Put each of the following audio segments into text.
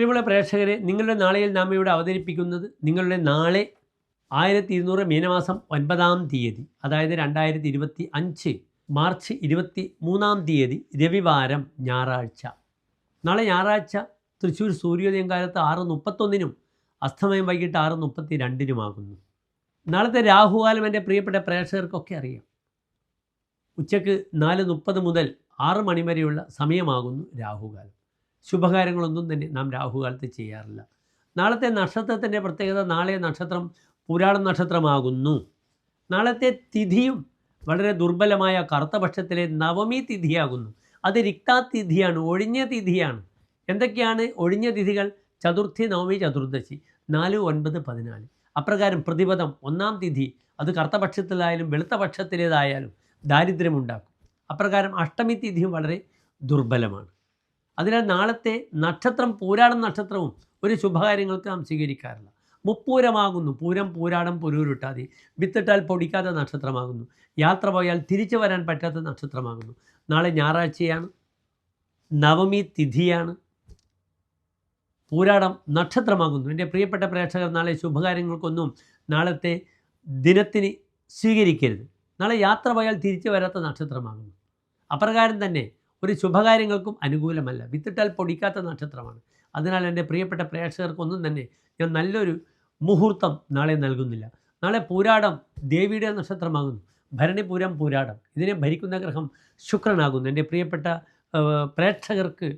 പ്രിയമുള്ള പ്രേക്ഷകരെ നിങ്ങളുടെ നാളെയിൽ നാം ഇവിടെ അവതരിപ്പിക്കുന്നത് നിങ്ങളുടെ നാളെ ആയിരത്തി ഇരുന്നൂറ് മീനമാസം ഒൻപതാം തീയതി അതായത് രണ്ടായിരത്തി ഇരുപത്തി അഞ്ച് മാർച്ച് ഇരുപത്തി മൂന്നാം തീയതി രവിവാരം ഞായറാഴ്ച. നാളെ ഞായറാഴ്ച തൃശ്ശൂർ സൂര്യോദയം കാലത്ത് ആറ് മുപ്പത്തൊന്നിനും അസ്തമയം വൈകിട്ട് ആറ് മുപ്പത്തി രണ്ടിനുമാകുന്നു നാളത്തെ രാഹുകാലം എന്റെ പ്രിയപ്പെട്ട പ്രേക്ഷകർക്കൊക്കെ അറിയാം. ഉച്ചയ്ക്ക് നാല് മുപ്പത് മുതൽ ആറ് മണി വരെയുള്ള സമയമാകുന്നു രാഹുകാലം. ശുഭകാര്യങ്ങളൊന്നും തന്നെ നാം രാഹുകാലത്ത് ചെയ്യാറില്ല. നാളത്തെ നക്ഷത്രത്തിന്റെ പ്രത്യേകത നാളെ നക്ഷത്രം പുരാണ നക്ഷത്രമാകുന്നു. നാളത്തെ തിഥിയും വളരെ ദുർബലമായ കറുത്തപക്ഷത്തിലെ നവമി തിഥിയാകുന്നു. അത് തിഥിയാണ് ഒഴിഞ്ഞ തിഥിയാണ്. എന്തൊക്കെയാണ് ഒഴിഞ്ഞ തിഥികൾ? ചതുർത്ഥി നവമി ചതുർദശി. നാല് ഒൻപത് പതിനാല്. അപ്രകാരം പ്രതിപദം ഒന്നാം തിഥി. അത് കറുത്തപക്ഷത്തിലായാലും വെളുത്ത പക്ഷത്തിലേതായാലും ദാരിദ്ര്യമുണ്ടാക്കും. അപ്രകാരം അഷ്ടമി തിഥിയും വളരെ ദുർബലമാണ്. അതിനാൽ നാളത്തെ നക്ഷത്രം പൂരാടം നക്ഷത്രവും ഒരു ശുഭകാര്യങ്ങൾക്ക് നാം സ്വീകരിക്കാറില്ല. മുപ്പൂരമാകുന്നു. പൂരം പൂരാടം പുരൂരുട്ടാതി വിത്തിട്ടാൽ പൊടിക്കാത്ത നക്ഷത്രമാകുന്നു. യാത്ര പോയാൽ തിരിച്ചു വരാൻ പറ്റാത്ത നക്ഷത്രമാകുന്നു. നാളെ ഞായറാഴ്ചയാണ്. നവമി തിഥിയാണ്. പൂരാടം നക്ഷത്രമാകുന്നു. എന്റെ പ്രിയപ്പെട്ട പ്രേക്ഷകർ നാളെ ശുഭകാര്യങ്ങൾക്കൊന്നും നാളത്തെ ദിനത്തിന് സ്വീകരിക്കരുത്. നാളെ യാത്ര പോയാൽ തിരിച്ചു വരാത്ത നക്ഷത്രമാകുന്നു. അപ്രകാരം തന്നെ ഒരു ശുഭകാര്യങ്ങൾക്കും അനുകൂലമല്ല. വിത്തിട്ടാൽ പൊടിക്കാത്ത നക്ഷത്രമാണ്. അതിനാൽ എന്റെ പ്രിയപ്പെട്ട പ്രേക്ഷകർക്കൊന്നും തന്നെ ഞാൻ നല്ലൊരു മുഹൂർത്തം നാളെ നൽകുന്നില്ല. നാളെ പൂരാടം ദേവിയുടെ നക്ഷത്രമാകുന്നു. ഭരണിപൂരം പൂരാടം. ഇതിനെ ഭരിക്കുന്ന ഗ്രഹം ശുക്രനാകുന്നു. എന്റെ പ്രിയപ്പെട്ട പ്രേക്ഷകർക്ക്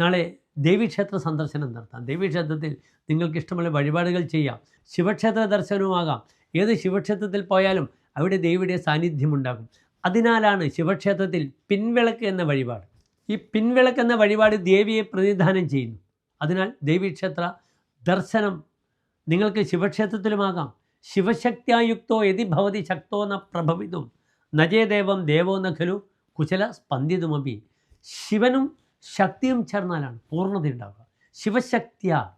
നാളെ ദേവീക്ഷേത്ര സന്ദർശനം നടത്താം. ദേവീക്ഷേത്രത്തിൽ നിങ്ങൾക്ക് ഇഷ്ടമുള്ള വഴിപാടുകൾ ചെയ്യാം. ശിവക്ഷേത്ര ദർശനവുമാകാം. ഏത് ശിവക്ഷേത്രത്തിൽ പോയാലും അവിടെ ദേവിയുടെ സാന്നിധ്യമുണ്ടാകും അതിനാലാണ് ശിവക്ഷേത്രത്തിൽ പിൻവിളക്ക് എന്ന വഴിപാട്. ഈ പിൻവിളക്ക് എന്ന വഴിപാട് ദേവിയെ പ്രതിനിധാനം ചെയ്യുന്നു. അതിനാൽ ദേവീക്ഷേത്ര ദർശനം നിങ്ങൾക്ക് ശിവക്ഷേത്രത്തിലുമാകാം. ശിവശക്തിയായുക്തോ യതി ഭവതി ശക്തോ ന പ്രഭവിതും. നജയദേവം ദേവോ നഖലു കുശല സ്പന്ദിതുമപി. ശിവനും ശക്തിയും ചേർന്നാലാണ് പൂർണത ഉണ്ടാവുക. ശിവശക്തിയ.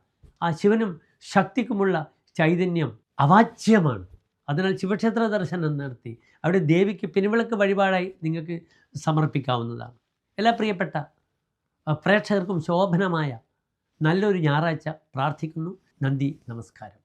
ആ ശിവനും ശക്തിക്കുമുള്ള ചൈതന്യം അവാച്യമാണ്. അതിനാൽ ശിവക്ഷേത്ര ദർശനം നടത്തി അവിടെ ദേവിക്ക് പിൻവിളക്ക് വഴിപാടായി നിങ്ങൾക്ക് സമർപ്പിക്കാവുന്നതാണ്. എല്ലാ പ്രിയപ്പെട്ട പ്രേക്ഷകർക്കും ശോഭനമായ നല്ലൊരു ഞായറാഴ്ച പ്രാർത്ഥിക്കുന്നു. നന്ദി നമസ്കാരം.